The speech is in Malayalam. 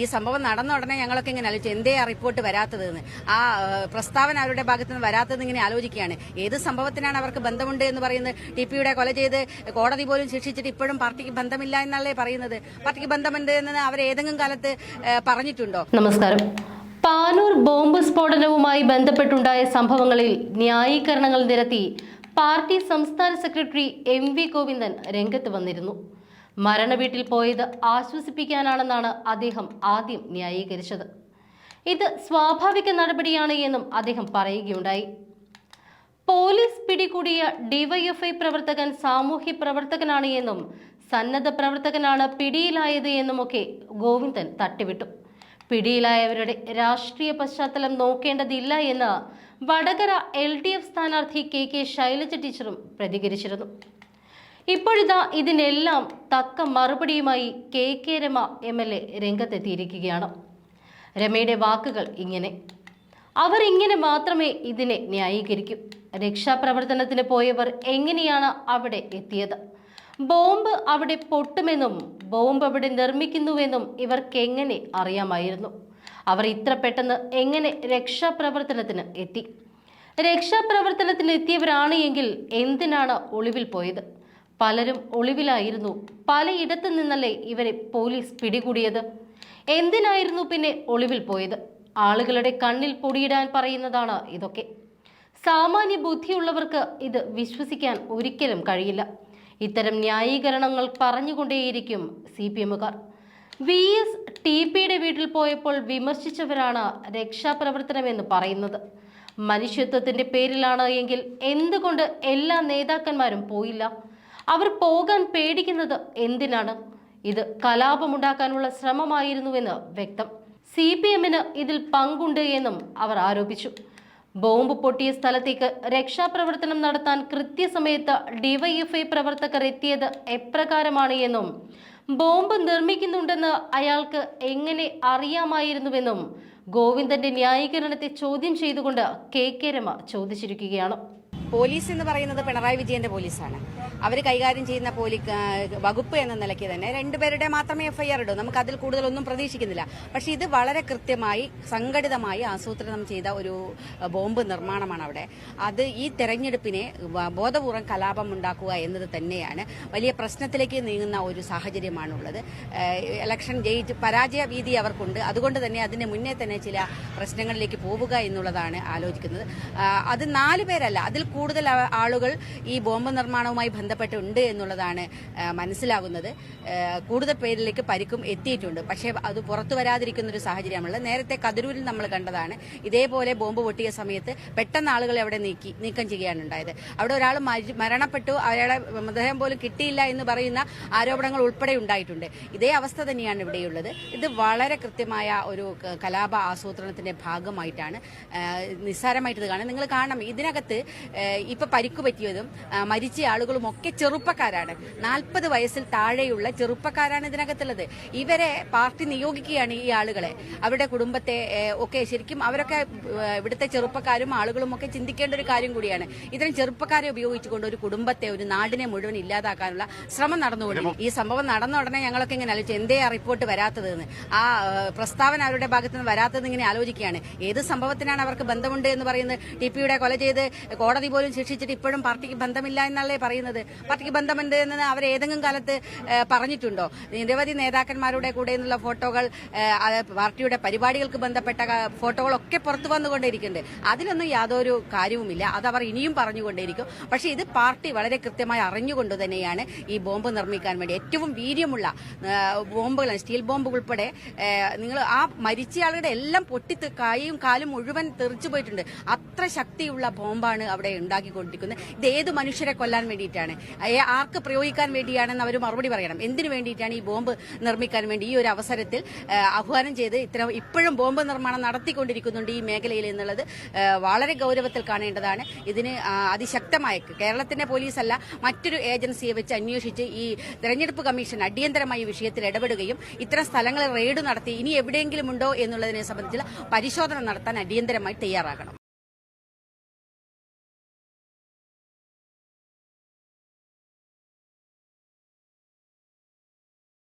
ഈ സംഭവം നടന്ന ഉടനെ ഞങ്ങളൊക്കെ ഇങ്ങനെ ആലോചിച്ചു എന്തേ ആ റിപ്പോർട്ട് വരാത്തതെന്ന്. ആ പ്രസ്താവന അവരുടെ ഭാഗത്ത് നിന്ന് വരാത്തത് ഇങ്ങനെ ആലോചിക്കുകയാണ്. ഏത് സംഭവത്തിനാണ് അവർക്ക് ബന്ധമുണ്ട് എന്ന് പറയുന്നത്? ടി പിയുടെ കൊല ചെയ്ത് കോടതി പോലും ശിക്ഷിച്ചിട്ട് ഇപ്പോഴും പാർട്ടിക്ക് ബന്ധമില്ല എന്നല്ലേ പറയുന്നത്? പാർട്ടിക്ക് ബന്ധമുണ്ട് എന്ന് അവർ ഏതെങ്കിലും കാലത്ത് പറഞ്ഞിട്ടുണ്ടോ? നമസ്കാരം. പാനൂർ ബോംബ് സ്ഫോടനവുമായി ബന്ധപ്പെട്ടുണ്ടായ സംഭവങ്ങളിൽ ന്യായീകരണങ്ങൾ നിരത്തി പാർട്ടി സംസ്ഥാന സെക്രട്ടറി എം വി ഗോവിന്ദൻ രംഗത്ത് വന്നിരുന്നു. മരണവീട്ടിൽ പോയത് ആശ്വസിപ്പിക്കാനാണെന്നാണ് അദ്ദേഹം ആദ്യം ന്യായീകരിച്ചത്. ഇത് സ്വാഭാവിക നടപടിയാണ് എന്നും അദ്ദേഹം പറയുകയുണ്ടായി. പോലീസ് പിടികൂടിയ ഡിവൈഎഫ്ഐ പ്രവർത്തകൻ സാമൂഹ്യ പ്രവർത്തകനാണ് എന്നും സന്നദ്ധ പ്രവർത്തകനാണ് പിടിയിലായത് എന്നുമൊക്കെ ഗോവിന്ദൻ തട്ടിവിട്ടു. പിടിയിലായവരുടെ രാഷ്ട്രീയ പശ്ചാത്തലം നോക്കേണ്ടതില്ല എന്ന് വടകര എൽ ഡി എഫ് സ്ഥാനാർത്ഥി കെ കെ ശൈലജ ടീച്ചറും പ്രതികരിച്ചിരുന്നു. ഇപ്പോഴിതാ ഇതിനെല്ലാം തക്ക മറുപടിയുമായി K K Rama M L A രംഗത്തെത്തിയിരിക്കുകയാണ്. രമയുടെ വാക്കുകൾ ഇങ്ങനെ. അവർ ഇങ്ങനെ മാത്രമേ ഇതിനെ ന്യായീകരിക്കൂ. രക്ഷാപ്രവർത്തനത്തിന് പോയവർ എങ്ങനെയാണ് അവിടെ എത്തിയത്? ബോംബ് അവിടെ പൊട്ടുമെന്നും ബോംബ് അവിടെ നിർമ്മിക്കുന്നുവെന്നും ഇവർക്ക് എങ്ങനെ അറിയാമായിരുന്നു? അവർ ഇത്ര പെട്ടെന്ന് എങ്ങനെ രക്ഷാപ്രവർത്തനത്തിന് എത്തി? രക്ഷാപ്രവർത്തനത്തിന് എത്തിയവരാണ് എങ്കിൽ എന്തിനാണ് ഒളിവിൽ പോയത്? പലരും ഒളിവിലായിരുന്നു. പലയിടത്തു നിന്നല്ലേ ഇവരെ പോലീസ് പിടികൂടിയത്? എന്തിനായിരുന്നു പിന്നെ ഒളിവിൽ പോയത്? ആളുകളുടെ കണ്ണിൽ പൊടിയിടാൻ പറയുന്നതാണ് ഇതൊക്കെ. സാമാന്യ ബുദ്ധിയുള്ളവർക്ക് ഇത് വിശ്വസിക്കാൻ ഒരിക്കലും കഴിയില്ല. ഇത്തരം ന്യായീകരണങ്ങൾ പറഞ്ഞുകൊണ്ടേയിരിക്കും സി പി എമ്മുകാർ. വി എസ് ടി പിയുടെ വീട്ടിൽ പോയപ്പോൾ വിമർശിച്ചവരാണ് രക്ഷാപ്രവർത്തനമെന്ന് പറയുന്നത്. മനുഷ്യത്വത്തിന്റെ പേരിലാണ് എങ്കിൽ എന്തുകൊണ്ട് എല്ലാ നേതാക്കന്മാരും പോയില്ല? അവർ പോകാൻ പേടിക്കുന്നത് എന്തിനാണ്? ഇത് കലാപമുണ്ടാക്കാനുള്ള ശ്രമമായിരുന്നുവെന്ന് വ്യക്തം. സി പി എമ്മിന് ഇതിൽ പങ്കുണ്ട് എന്നും അവർ ആരോപിച്ചു. ബോംബ് പൊട്ടിയ സ്ഥലത്തേക്ക് രക്ഷാപ്രവർത്തനം നടത്താൻ കൃത്യസമയത്ത് ഡിവൈഎഫ്ഐ പ്രവർത്തകർ എത്തിയത് എപ്രകാരമാണ് എന്നും ബോംബ് നിർമ്മിക്കുന്നുണ്ടെന്ന് അയാൾക്ക് എങ്ങനെ അറിയാമായിരുന്നുവെന്നും ഗോവിന്ദന്റെ ന്യായീകരണത്തെ ചോദ്യം ചെയ്തുകൊണ്ട് കെ കെ രമ ചോദിച്ചിരിക്കുകയാണ്. പോലീസ് എന്ന് പറയുന്നത് പിണറായി വിജയന്റെ പോലീസാണ്. അവർ കൈകാര്യം ചെയ്യുന്ന പോലീ വകുപ്പ് എന്ന നിലയ്ക്ക് തന്നെ രണ്ടുപേരുടെ മാത്രമേ എഫ്ഐആർ ഇടൂ. നമുക്ക് അതിൽ കൂടുതൽ ഒന്നും പ്രതീക്ഷിക്കുന്നില്ല. പക്ഷേ ഇത് വളരെ കൃത്യമായി സംഘടിതമായി ആസൂത്രണം ചെയ്ത ഒരു ബോംബ് നിർമ്മാണമാണ് അവിടെ. അത് ഈ തെരഞ്ഞെടുപ്പിനെ ബോധപൂർവം കലാപം ഉണ്ടാക്കുക എന്നത് തന്നെയാണ് വലിയ പ്രശ്നത്തിലേക്ക് നീങ്ങുന്ന ഒരു സാഹചര്യമാണുള്ളത്. ഇലക്ഷൻ ജയിച്ച് പരാജയ ഭീതി അവർക്കുണ്ട്. അതുകൊണ്ട് തന്നെ അതിന് മുന്നേ തന്നെ ചില പ്രശ്നങ്ങളിലേക്ക് പോവുക എന്നുള്ളതാണ് ആലോചിക്കുന്നത്. അത് നാല് പേരല്ല അതിൽ കൂടുതൽ ആളുകൾ ഈ ബോംബ് നിർമ്മാണവുമായി ബന്ധപ്പെട്ടുണ്ട് എന്നുള്ളതാണ് മനസ്സിലാകുന്നത്. കൂടുതൽ പേരിലേക്ക് പരിക്കും എത്തിയിട്ടുണ്ട്. പക്ഷേ അത് പുറത്തു വരാതിരിക്കുന്ന ഒരു സാഹചര്യമുള്ളത് നേരത്തെ കതിരൂരിൽ നമ്മൾ കണ്ടതാണ് ഇതേപോലെ ബോംബ് പൊട്ടിയ സമയത്ത് പെട്ടെന്ന് ആളുകൾ അവിടെ നീക്കി നീക്കം ചെയ്യുകയാണ് ഉണ്ടായത്. അവിടെ ഒരാൾ മരണപ്പെട്ടു. അയാളെ മൃതദേഹം പോലും കിട്ടിയില്ല എന്ന് പറയുന്ന ആരോപണങ്ങൾ ഉൾപ്പെടെ ഉണ്ടായിട്ടുണ്ട്. ഇതേ അവസ്ഥ തന്നെയാണ് ഇവിടെയുള്ളത്. ഇത് വളരെ കൃത്യമായ ഒരു കലാപ ആസൂത്രണത്തിന്റെ ഭാഗമായിട്ടാണ് നിസ്സാരമായിട്ട് ഇത് കാണുന്നത്. നിങ്ങൾ കാണണം. ഇതിനകത്ത് ഇപ്പൊ പരിക്ക് പറ്റിയതും മരിച്ച ആളുകളും ഒക്കെ ചെറുപ്പക്കാരാണ്. നാൽപ്പത് വയസ്സിൽ താഴെയുള്ള ചെറുപ്പക്കാരാണ് ഇതിനകത്തുള്ളത്. ഇവരെ പാർട്ടി നിയോഗിക്കുകയാണ് ഈ ആളുകളെ. അവരുടെ കുടുംബത്തെ ഒക്കെ ശരിക്കും അവരൊക്കെ ഇവിടുത്തെ ചെറുപ്പക്കാരും ആളുകളും ഒക്കെ ചിന്തിക്കേണ്ട ഒരു കാര്യം കൂടിയാണ്. ഇത്തരം ചെറുപ്പക്കാരെ ഉപയോഗിച്ചുകൊണ്ട് ഒരു കുടുംബത്തെ ഒരു നാടിനെ മുഴുവൻ ഇല്ലാതാക്കാനുള്ള ശ്രമം നടന്നുകൊണ്ട് ഈ സംഭവം നടന്ന ഉടനെ ഞങ്ങളൊക്കെ ഇങ്ങനെ ആലോചിച്ചു എന്തേ ആ റിപ്പോർട്ട് വരാത്തതെന്ന്. ആ പ്രസ്താവന അവരുടെ ഭാഗത്ത് നിന്ന് വരാത്തത് ഇങ്ങനെ ആലോചിക്കുകയാണ്. ഏത് സംഭവത്തിനാണ് അവർക്ക് ബന്ധമുണ്ട് എന്ന് പറയുന്നത്? ടി പിയുടെ കൊല ചെയ്ത് കോടതി പോലും ശിക്ഷിച്ചിട്ട് ഇപ്പോഴും പാർട്ടിക്ക് ബന്ധമില്ല എന്നല്ലേ പറയുന്നത്? പാർട്ടിക്ക് ബന്ധമുണ്ട് എന്ന് അവർ ഏതെങ്കിലും കാലത്ത് പറഞ്ഞിട്ടുണ്ടോ? നിരവധി നേതാക്കന്മാരുടെ കൂടെ നിന്നുള്ള ഫോട്ടോകൾ പാർട്ടിയുടെ പരിപാടികൾക്ക് ബന്ധപ്പെട്ട ഫോട്ടോകളൊക്കെ പുറത്തു വന്നുകൊണ്ടിരിക്കുന്നുണ്ട് അതിലൊന്നും യാതൊരു കാര്യവുമില്ല. അത് അവർ ഇനിയും പറഞ്ഞുകൊണ്ടേയിരിക്കും. പക്ഷേ ഇത് പാർട്ടി വളരെ കൃത്യമായി അറിഞ്ഞുകൊണ്ട് തന്നെയാണ് ഈ ബോംബ് നിർമ്മിക്കാൻ വേണ്ടി ഏറ്റവും വീര്യമുള്ള ബോംബുകളാണ് സ്റ്റീൽ ബോംബ് ഉൾപ്പെടെ നിങ്ങൾ ആ മരിച്ചയാളുടെ എല്ലാം പൊട്ടി കൈയും കാലും മുഴുവൻ തെറിച്ചു പോയിട്ടുണ്ട്. അത്ര ശക്തിയുള്ള ബോംബാണ് അവിടെ ഉണ്ടാക്കിക്കൊണ്ടിരിക്കുന്നത്. ഇത് ഏത് മനുഷ്യരെ കൊല്ലാൻ വേണ്ടിയിട്ടാണ്? ആർക്ക് പ്രയോഗിക്കാൻ വേണ്ടിയാണെന്ന് അവർ മറുപടി പറയണം. എന്തിനു വേണ്ടിയിട്ടാണ് ഈ ബോംബ് നിർമ്മിക്കാൻ വേണ്ടി ഈ ഒരു അവസരത്തിൽ ആഹ്വാനം ചെയ്ത് ഇത്തരം ഇപ്പോഴും ബോംബ് നിർമ്മാണം നടത്തിക്കൊണ്ടിരിക്കുന്നുണ്ട് ഈ മേഖലയിൽ എന്നുള്ളത് വളരെ ഗൗരവത്തിൽ കാണേണ്ടതാണ്. ഇതിന് അതിശക്തമായ കേരളത്തിന്റെ പോലീസല്ല മറ്റൊരു ഏജൻസിയെ വെച്ച് അന്വേഷിച്ച് ഈ തെരഞ്ഞെടുപ്പ് കമ്മീഷൻ അടിയന്തരമായി വിഷയത്തിൽ ഇടപെടുകയും ഇത്തരം സ്ഥലങ്ങളിൽ റെയ്ഡ് നടത്തി ഇനി എവിടെയെങ്കിലും ഉണ്ടോ എന്നുള്ളതിനെ സംബന്ധിച്ചുള്ള പരിശോധന നടത്താൻ അടിയന്തരമായി തയ്യാറാകണം.